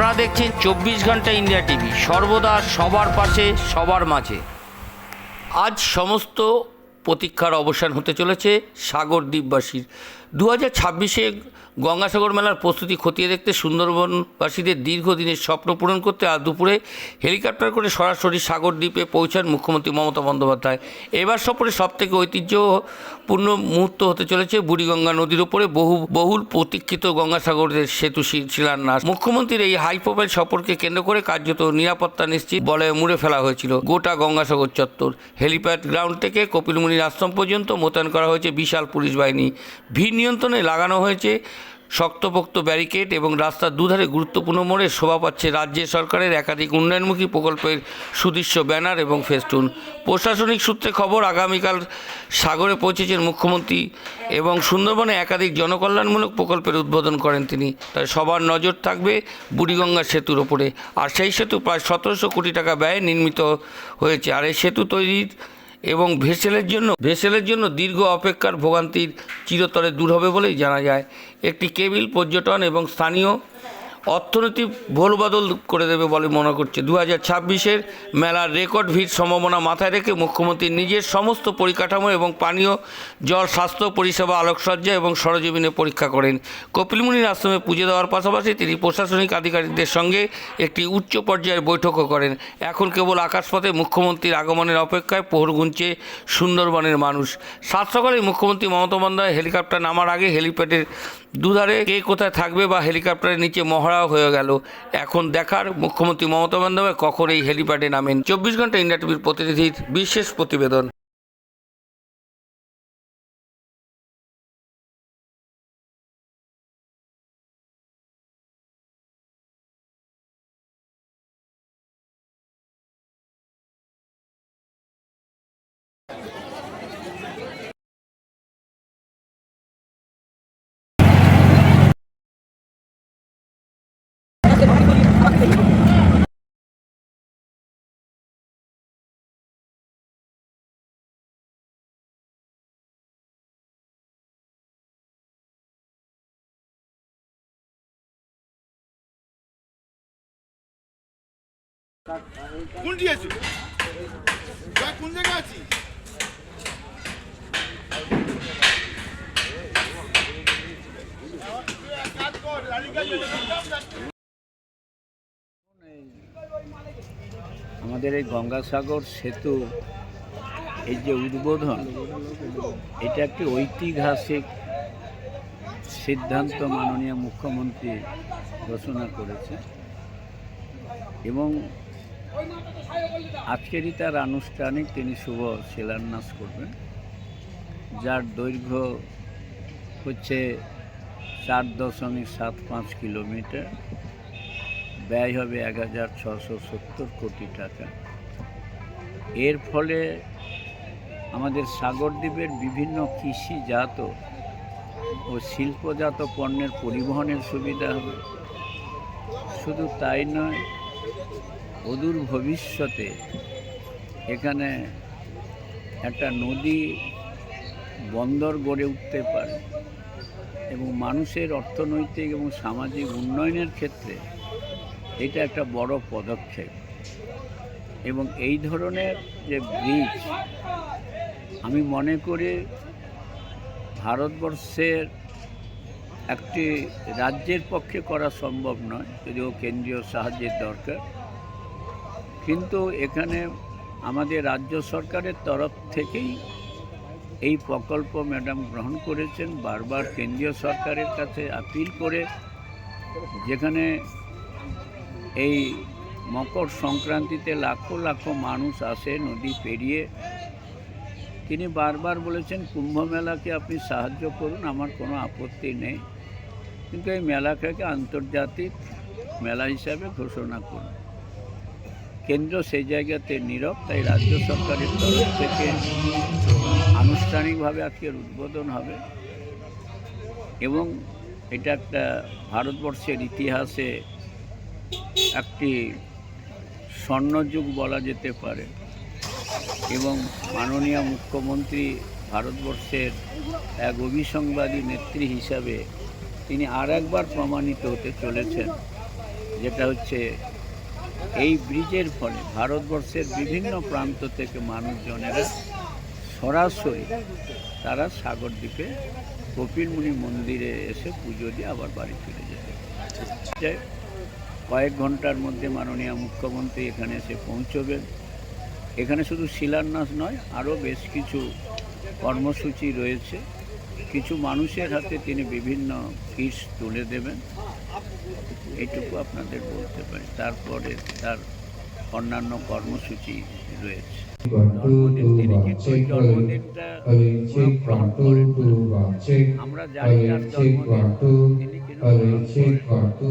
আপনারা দেখছেন চব্বিশ ঘণ্টা ইন্ডিয়া টিভি। সর্বদা সবার পাশে, সবার মাঝে। আজ সমস্ত প্রতীক্ষার অবসান হতে চলেছে সাগর দ্বীপবাসীর দু হাজার ছাব্বিশে গঙ্গাসাগর মেলার প্রস্তুতি খতিয়ে দেখতে সুন্দরবনবাসীদের দীর্ঘদিনের স্বপ্ন পূরণ করতে আজ দুপুরে হেলিকপ্টার করে সরাসরি সাগর দ্বীপে পৌঁছান মুখ্যমন্ত্রী মমতা বন্দ্যোপাধ্যায়। এবার সফরে সবথেকে ঐতিহ্যপূর্ণ মুহূর্ত হতে চলেছে বুড়িগঙ্গা নদীর ওপরে বহু, বহুল প্রতীক্ষিত গঙ্গাসাগরের সেতু শিলান্যাস। মুখ্যমন্ত্রীর এই হাই প্রোফাইল সফরকে কেন্দ্র করে কার্যত নিরাপত্তা নিশ্চিত বলে মুড়ে ফেলা হয়েছিল। গোটা গঙ্গাসাগর চত্বর। হেলিপ্যাড গ্রাউন্ড থেকে কপিলমুনির আশ্রম পর্যন্ত মোতায়েন করা হয়েছে বিশাল পুলিশ বাহিনী। ভিড় নিয়ন্ত্রণে লাগানো হয়েছে শক্তপোক্ত ব্যারিকেড এবং রাস্তার দুধারে গুরুত্বপূর্ণ মোড়ে শোভা পাচ্ছে রাজ্য সরকারের একাধিক উন্নয়নমুখী প্রকল্পের সুদৃশ্য ব্যানার এবং ফেস্টুন। প্রশাসনিক সূত্রে খবর, আগামীকাল সাগরে পৌঁছেছেন মুখ্যমন্ত্রী এবং সুন্দরবনে একাধিক জনকল্যাণমূলক প্রকল্পের উদ্বোধন করেন তিনি। তাই সবার নজর থাকবে বুড়িগঙ্গা সেতুর ওপরে। আর সেই সেতু প্রায় সতেরোশো কোটি টাকা ব্যয়ে নির্মিত হয়েছে। আর এই সেতু তৈরির এবং ভেসেলের জন্য ভেসেলের জন্য দীর্ঘ অপেক্ষার ভোগান্তির চিরতরে দূর হবে বলেই জানা যায়। একটি কেবিল, পর্যটন এবং স্থানীয় অর্থনীতি ভোলবাদল করে দেবে বলে মনে করছে। দু হাজার ছাব্বিশের মেলার রেকর্ড ভিড় সম্ভাবনা মাথায় রেখে মুখ্যমন্ত্রী নিজের সমস্ত পরিকাঠামো এবং পানীয়, জল, স্বাস্থ্য, পরিষেবা, আলোকসজ্জা এবং সরজমিনে পরীক্ষা করেন। কপিলমুনির আশ্রমে পুজো দেওয়ার পাশাপাশি তিনি প্রশাসনিক আধিকারিকদের সঙ্গে একটি উচ্চ পর্যায়ের বৈঠকও করেন। এখন কেবল আকাশপথে মুখ্যমন্ত্রীর আগমনের অপেক্ষায় পোহর গুনছে সুন্দরবনের মানুষ। সাত সকালে মুখ্যমন্ত্রী মমতা বন্দ্যোপাধ্যায় হেলিকপ্টার নামার আগে হেলিপ্যাডের দুধারে কে কোথায় থাকবে বা হেলিকপ্টারের নিচে মহড়াও হয়ে গেল। এখন দেখার মুখ্যমন্ত্রী মমতা বন্দ্যোপাধ্যায় কখন এই হেলিপ্যাডে নামেন? চব্বিশ ঘণ্টা ইন্ডিয়া টিভির প্রতিনিধির বিশেষ প্রতিবেদন। কোনটি আছে? জয় কোন জায়গায় আছি? কাজ কর আমাদের এই গঙ্গাসাগর সেতু, এই যে উদ্বোধন, এটা একটি ঐতিহাসিক সিদ্ধান্ত মাননীয় মুখ্যমন্ত্রী ঘোষণা করেছে এবং আজকেরই তার আনুষ্ঠানিক তিনি শুভ শিলান্যাস করবেন, যার দৈর্ঘ্য হচ্ছে চার দশমিক সাত পাঁচ কিলোমিটার। ব্যয় হবে এক হাজার ছশো সত্তর কোটি টাকা। এর ফলে আমাদের সাগরদ্বীপের বিভিন্ন কৃষিজাত ও শিল্পজাত পণ্যের পরিবহনের সুবিধা হবে। শুধু তাই নয়, অদূর ভবিষ্যতে এখানে একটা নদী বন্দর গড়ে উঠতে পারে এবং মানুষের অর্থনৈতিক এবং সামাজিক উন্নয়নের ক্ষেত্রে এটা একটা বড় পদক্ষেপ। এবং এই ধরনের যে ব্রিজ, আমি মনে করি ভারতবর্ষের একটি রাজ্যের পক্ষে করা সম্ভব নয়, যদিও কেন্দ্রীয় সাহায্যের দরকার। কিন্তু এখানে আমাদের রাজ্য সরকারের তরফ থেকেই এই প্রকল্প ম্যাডাম গ্রহণ করেছেন। বারবার কেন্দ্রীয় সরকারের কাছে আপিল করে যেখানে এই মকর সংক্রান্তিতে লাখো লাখো মানুষ আসে, নদী পেরিয়ে। তিনি বারবার বলেছেন, কুম্ভ মেলাকে আপনি সাহায্য করুন, আমার কোনো আপত্তি নেই। কিন্তু এই মেলাটাকে আন্তর্জাতিক মেলা হিসাবে ঘোষণা করুন। কেন্দ্র সেই জায়গাতে নীরব, তাই রাজ্য সরকারের তরফ থেকে আনুষ্ঠানিকভাবে আজকের উদ্বোধন হবে। এবং এটা একটা ভারতবর্ষের ইতিহাসে একটি স্বর্ণযুগ বলা যেতে পারে এবং মাননীয় মুখ্যমন্ত্রী ভারতবর্ষের এক অভিসংবাদী নেত্রী হিসাবে তিনি আর একবার প্রমাণিত হতে চলেছেন, যেটা হচ্ছে এই ব্রিজের ফলে ভারতবর্ষের বিভিন্ন প্রান্ত থেকে মানুষজনেরা সরাসরি তারা সাগর দ্বীপে কপিলমুনি মন্দিরে এসে পুজো দিয়ে আবার বাড়ি ফিরে যেতে। কয়েক ঘণ্টার মধ্যে মাননীয় মুখ্যমন্ত্রী এখানে এসে পৌঁছবেন। এখানে শুধু শিলান্যাস নয় আরও বেশ কিছু কর্মসূচি রয়েছে। কিছু মানুষের হাতে তিনি বিভিন্ন ফিস তুলে দেবেন। এইটুকু আপনাদের বলতে পারি। তারপরে তার অন্যান্য কর্মসূচি রয়েছে। জন্মদিন তিনি কিন্তু ওই জন্মদিনটা গ্রহণ করেন আমরা জানি তার জন্মদিন তিনি কিন্তু।